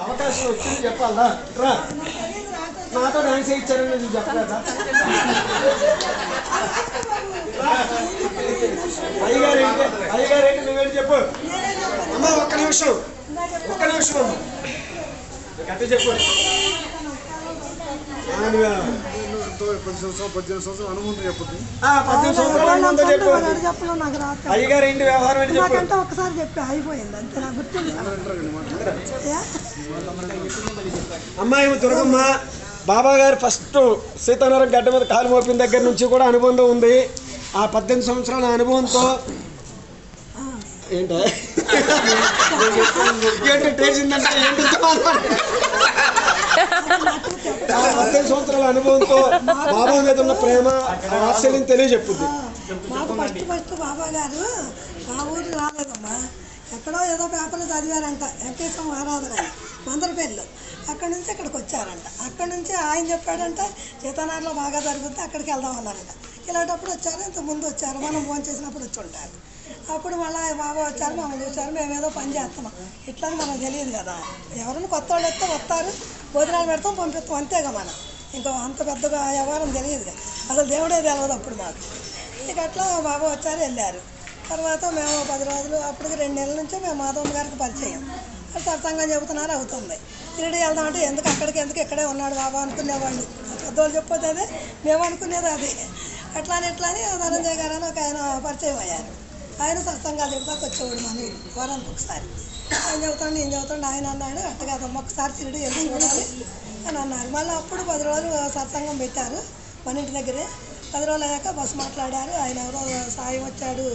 అవకాశం వచ్చింది చెప్పాలా? రా. నాతో డాన్స్ ఇచ్చారని నువ్వు చెప్పలేదా? అయ్యగారు ఏంటి నువ్వేంటి చెప్పు? అమ్మ ఒక్క నిమిషం. ఒక్క నిమిషం అమ్మ. గట్టి చెప్పు. సంవత్సరాలు పద్దెనిమిది సంవత్సరాలు అనుభవం పద్దెనిమిది సంవత్సరాల చెప్పు నాకు రాత్రి అయ్యగారు ఏంటి వ్యవహారం ఏంటి చెప్పు నాకంటే ఒకసారి చెప్పి అయిపోయింది అంతే నాకు గుర్తుంది? అమ్మాయి దుర్గమ్మ బాబా గారు ఫస్ట్ సీతారాం గడ్డ మీద కాలు మోపిన దగ్గర నుంచి కూడా అనుబంధం ఉంది ఆ పద్దెనిమిది సంవత్సరాల అనుభవంతో ఏంట ఏంటి టేసిందంటే పదిహేను సంవత్సరాల అనుభవంతో బాబా మీద ఉన్న ప్రేమ ఆశ్చర్యం తెలియజెప్పుద్ది. మాకు ఫస్ట్ ఫస్ట్ బాబా గారు మా ఊరు రాలేదమ్మా. ఎక్కడో ఏదో పేపర్లు చదివారంట వెంకటేశ్వరం ఆరాధన అని, మందరపల్లిలో అక్కడి నుంచి ఇక్కడికి వచ్చారంట. అక్కడి నుంచి ఆయన చెప్పాడంట సీతానారులో బాగా జరుగుతుంది అక్కడికి వెళ్దాం అన్నారంట. ఇలాంటప్పుడు వచ్చారు ఇంత ముందు వచ్చారు మనం ఫోన్ చేసినప్పుడు వచ్చి ఉంటారు. అప్పుడు మళ్ళీ బాబా వచ్చారు మమ్మల్ని చూసారు మేమేదో పని చేస్తున్నాం ఇట్లా అని మనకు తెలియదు కదా. ఎవరైనా కొత్త వాళ్ళు వస్తే వస్తారు భోజనాలు పెడతాం పంపిస్తాం అంతేగా మనం. ఇంకా అంత పెద్దగా వ్యవహారం తెలియదు అసలు దేవుడే తెలియదు అప్పుడు మాకు. ఇక అట్లా బాబా వచ్చారు వెళ్ళారు. తర్వాత మేము పది రోజులు అప్పటికి రెండు నెలల నుంచి మేము మాధవమ్మ గారికి పరిచయం. అది సరసంగా చెబుతున్నారు అవుతుంది. తిరిగి వెళ్దామంటే ఎందుకు అక్కడికి ఎందుకు ఇక్కడే ఉన్నాడు బాబా అనుకునేవాళ్ళు. పెద్దవాళ్ళు చెప్పొద్దు అదే మేము అనుకునేది అది. అట్లా అని ఇట్లా అని ధనంజయ గారు అని ఒక ఆయన పరిచయం అయ్యారు. ఆయన సత్సంగాలు చెబుతాకు వచ్చేవాడు మన ఊరు వారానికి ఒకసారి. ఆయన చెబుతాడు నేను చెబుతాడు ఆయన అన్నాడు అట్ట ఒకసారి తిరిగి వెళ్ళి చూడాలి? అని అన్నారు. మళ్ళీ అప్పుడు పది రోజులు సత్సంగం పెట్టారు. మన ఇంటి దగ్గరే. పది రోజులు అయ్యాక బస్సు మాట్లాడారు. ఆయన ఎవరో సాయి వచ్చాడు.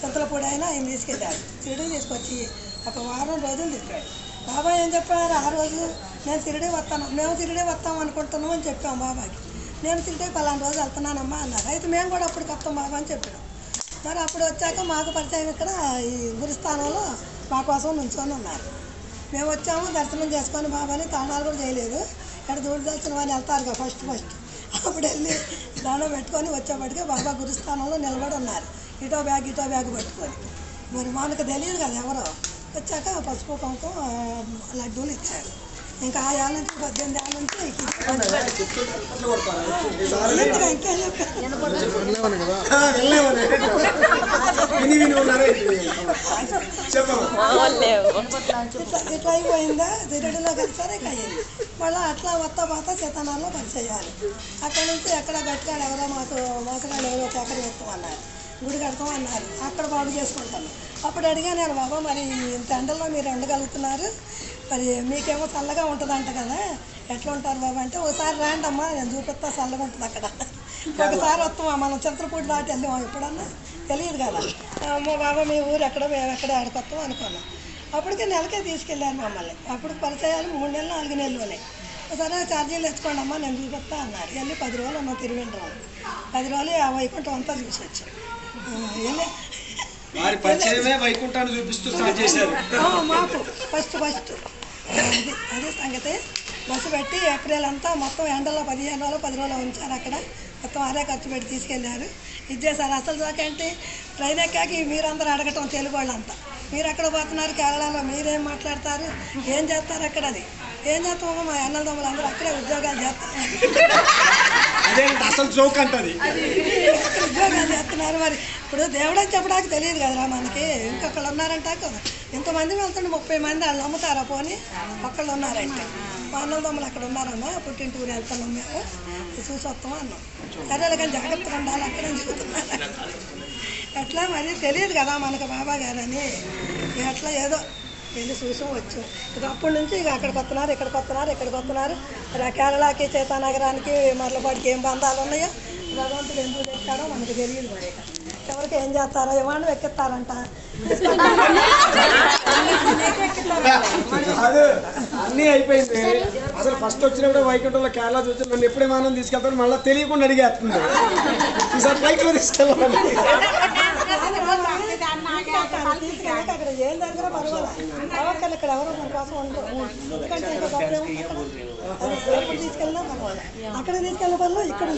చింతలపూడి ఆయన ఆయన తీసుకెళ్ళాడు తిరిగి తీసుకొచ్చి ఒక వారం రోజులు తిరిగాడు. బాబాయ్ ఏం చెప్పారు? ఆ రోజు నేను తిరిగి వస్తాను మేము తిరిగి వస్తాం అనుకుంటున్నాం అని చెప్పాం బాబాకి నేను తిరిగి పలానా రోజు వెళ్తున్నానమ్మా అన్నారు. అయితే మేము కూడా అప్పుడు వస్తాం బాబా అని చెప్పాం మరి అప్పుడు వచ్చాక మాకు పరిచయం ఇక్కడ ఈ గురుస్థానంలో మా కోసం నుంచొని ఉన్నారు. మేము వచ్చాము దర్శనం చేసుకొని బాబాని తాళాలు కూడా చేయలేదు. ఇక్కడ దూడి దర్శన వాళ్ళు వెళ్తారు కదా ఫస్ట్ ఫస్ట్ అప్పుడు వెళ్ళి దండం పెట్టుకొని వచ్చేప్పటికే బాబా గురుస్థానంలో నిలబడి ఉన్నారు. ఇటో బ్యాగ్ ఇటో బ్యాగ్ పట్టుకొని. మరి మనకు తెలియదు కదా ఎవరో. వచ్చాక పసుపు కుంకుమ లడ్డూలు ఇచ్చారు. ఇంకా ఆ ఏళ్ళ నుంచి పద్దెనిమిది ఏళ్ళ నుంచి ఇంకేం చెప్పారు. విని విని ఉన్నారా? అయిపోయిందా? కలిసారు అయ్యింది మళ్ళీ అట్లా వస్తా పోతా సీతానాల్లో పరిచయాలు అక్కడ నుంచి ఎక్కడ గట్టిగాడు ఎవరో మాకు మోసగాడు ఎవరో చక్కెర ఎత్తామన్నారు గుడి కడతామన్నారు అక్కడ బాగు చేసుకుంటాను. అప్పుడు అడిగా నేను బాబా మరి ఇంత ఎండలో మీరు ఉండగలుగుతున్నారు? మరి మీకేమో చల్లగా ఉంటుందంట కదా. ఎట్లా ఉంటారు బాబా అంటే ఒకసారి రాండి అమ్మా నేను చూపిస్తా చల్లగా ఉంటుంది అక్కడ. ఒకసారి వస్తామా మనం చిత్రపూడి దాటి వెళ్ళాము ఎప్పుడన్నా? తెలియదు కదా. అమ్మో బాబా మీ ఊరు ఎక్కడో మేము ఎక్కడ ఆడుకొస్తాం అనుకున్నాం. అప్పటికే నెలకే తీసుకెళ్ళారు మమ్మల్ని. అప్పుడు పరిచయాలు మూడు నెలలు నాలుగు నెలలునే సరే ఛార్జీలు తెచ్చుకోండి అమ్మా నేను చూపిస్తా అన్నారు. వెళ్ళి పది రోజులు అమ్మ తిరువెంటాం పది రోజులు ఆ వైకుంఠం అంతా చూసి వచ్చాం. ఆ, వెళ్ళి. వారి పరిచయమే వైకుంఠాన్ని చూపిస్తూ స్టార్ట్ చేశారు. ఆ, మాకు. First first. అదే సంగతి. బస్సు పెట్టి ఏప్రిల్ అంతా మొత్తం ఎండలో పదిహేను రోజులు పది రోజులు ఉంచారు అక్కడ. మొత్తం అదే ఖర్చు పెట్టి తీసుకెళ్ళారు ఇది చేశారు. అసలు దాకేంటి ట్రైన్ ఎక్కాక మీరందరూ అడగటం తెలుగు వాళ్ళంతా. మీరు ఎక్కడ పోతున్నారు కేరళలో? మీరేం మాట్లాడతారు? ఏం చేస్తారు అక్కడ అది? ఏం చేస్తామో మా అన్నల దమ్ములు అందరూ అక్కడే ఉద్యోగాలు చేస్తారు. అదే అసలు జోక్ అంటది? ఉద్యోగాలు చేస్తున్నారు మరి? ఇప్పుడు దేవుడు అని చెప్పడానికి తెలియదు కదరా మనకి. ఇంకొకళ్ళు ఉన్నారంట కదా ఇంతమంది వెళ్తుండే ముప్పై మంది వాళ్ళు అమ్ముతారా పోని? ఒక్కళ్ళు ఉన్నారంటే. మా అన్నదమ్ములు అక్కడ ఉన్నారమ్మా పుట్టింటి ఊరు వెళ్తున్నాం మేము. చూసి వస్తాం అన్నాం. సరే కానీ జాగ్రత్తగా ఉండాలి అక్కడ చెబుతున్నారు ఎట్లా మరి? తెలియదు కదా మనకు బాబా గారని ఎట్లా ఏదో వెళ్ళి చూసాం వచ్చు. ఇక అప్పటి నుంచి ఇక అక్కడికి వస్తున్నారు ఇక్కడికి వస్తున్నారు ఇక్కడికి వస్తున్నారు. కేరళకి ఆ కేరళకి చేతానగరానికి మరలపాటికి ఏం బంధాలు ఉన్నాయో భగవంతుడు ఎందుకు తెచ్చాడో మనకు తెలియదు మరి ఎవరికి ఏం చేస్తారో ఏమన్నా ఎక్కిస్తారంట అన్నీ అయిపోయింది. అసలు ఫస్ట్ వచ్చినప్పుడు వైకుంఠంలో కేరళ చూసి నన్ను ఎప్పుడు విమానం తీసుకెళ్తాను మళ్ళీ తెలియకుండా అడిగేస్తుంది. ఈసారి ఫ్లైట్లో తీసుకెళ్ళాలి తీసుకెళ్ళాక అక్కడ ఏం దగ్గర పర్వాలేదు అవక్కలు ఇక్కడ ఎవరో మన కోసం ఉండరు ఎందుకంటే ఇంకా గొప్ప ఎప్పుడు తీసుకెళ్ళినా పర్వాలేదు అక్కడ తీసుకెళ్ళిన పనులు ఇక్కడ